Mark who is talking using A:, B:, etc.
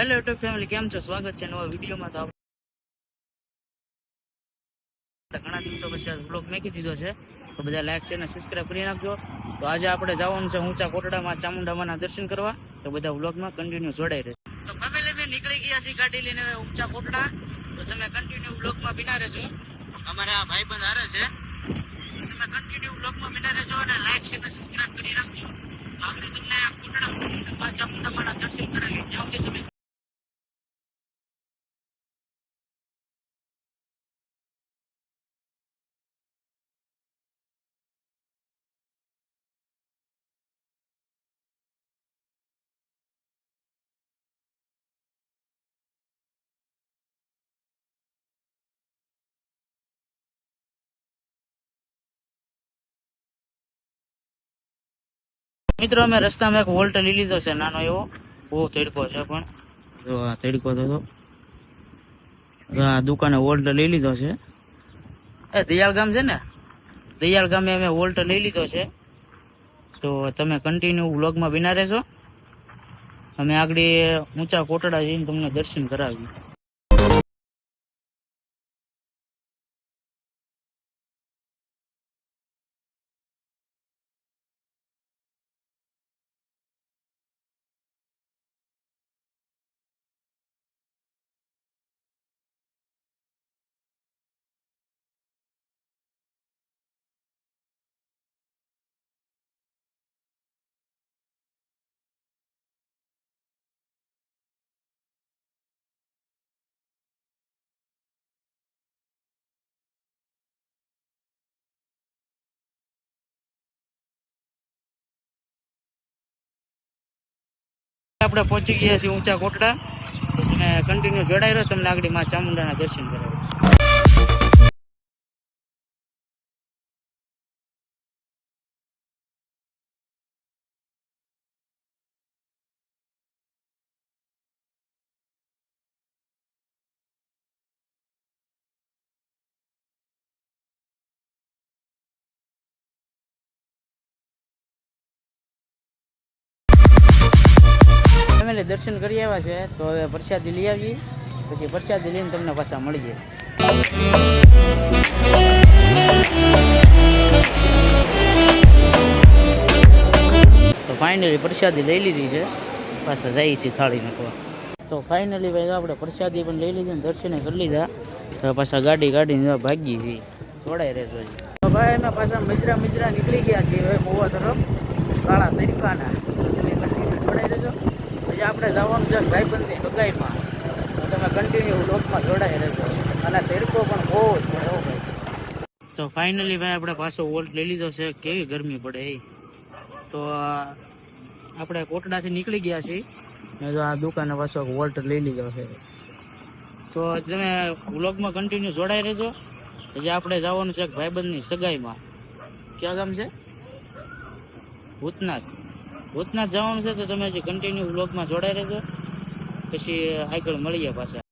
A: Hello YouTube family કેમ છો? સ્વાગત છે નવા વિડીયોમાં. તો આપણે ઘણા દિવસો પછી બ્લોગ મેકી દીધો છે. તો બધા લાઈક છે અને સબસ્ક્રાઈબ કરી નાખજો. તો આજે આપણે જવાનું છે ઊંચા કોટડામાં, ચામુંડામાના દર્શન કરવા. તો બધા વ્લોગમાં કન્ટિન્યુ જોડાઈ રહે તો ફેમિલી મેં નીકળી ગયા છીએ ગાડી લઈને ઊંચા કોટડા. તો તમે કન્ટિન્યુ બ્લોગમાં બિના રહેજો. અમારા ભાઈબંધ હારે છે. તમે કન્ટિન્યુ બ્લોગમાં બિના રહેજો અને લાઈક છે અને સબસ્ક્રાઈબ કરી નાખજો. આપણે તમને કોટડા ચામુંડામાના દર્શન કરાવી. જાઓ કે તમે. મિત્રો, અમે રસ્તામાં એક વોલ્ટ લઈ લીધો છે, નાનો એવો. બહુ તડકો છે પણ. જો આ તડકો તો આ દુકાને વોલ્ટ લઈ લીધો છે. એ દયાળ ગામ છે ને? દયાળ ગામે અમે વોલ્ટ લઈ લીધો છે. તો તમે કન્ટિન્યુ વ્લોગમાં બિના રહેશો. અમે આગળ ઊંચા કોટડા જઈને તમને દર્શન કરાવી આપણે પહોંચી ગયા છીએ ઊંચા કોટડા. અને કન્ટિન્યુ જોડાઈ રહ્યો તમને આગળમાં ચામુંડાના દર્શન કરાવી ફેમિલી દર્શન કરી આવ્યા છે, તો હવે પ્રસાદી લઈ આવીએ. પછી પ્રસાદી લઈને તમને પાછા મળીએ. તો ફાઇનલી પ્રસાદી લઈ લીધી છે. પાછા જઈએ છીએ થાળી નાખવા. તો ફાઇનલી ભાઈ, આપણે પ્રસાદી પણ લઈ લીધી ને દર્શને કરી લીધા. હવે પાછા ગાડી ગાડીને ભાગી છીએ. છોડાઈ રહેશો ભાઈ, અમે પાછા મિજરા મિજરા નીકળી ગયા છીએ હવે મોવા તરફ. કાળા તરીકાના. છોડાઈ રહેજો. પછી આપણે જવાનું છે ભાઈબંધની સગાઈમાં તમે કન્ટિન્યુ લોકમાં જોડાઈ રહેજો. અને તેરકો પણ બહુ જ ભાઈ. તો ફાઇનલી ભાઈ આપણે પાછો વોલ્ટ લઈ લીધો છે. કેવી ગરમી પડે એ. તો આપણે કોટડાથી નીકળી ગયા છીએ. જો આ દુકાને પાછો વોલ્ટ લઈ લીધો છે. તો તમે વ્લોગમાં કન્ટિન્યુ જોડાઈ રહેજો. જે આપણે જવાનું છે ભાઈબંધની સગાઈમાં. ક્યાં ગામ છે? ભૂતનાથ. ભૂતનાથ જવાનું છે તો તમે હજી કન્ટિન્યુ બ્લોગમાં જોડાઈ રહેજો. પછી આગળ મળીએ પાછા.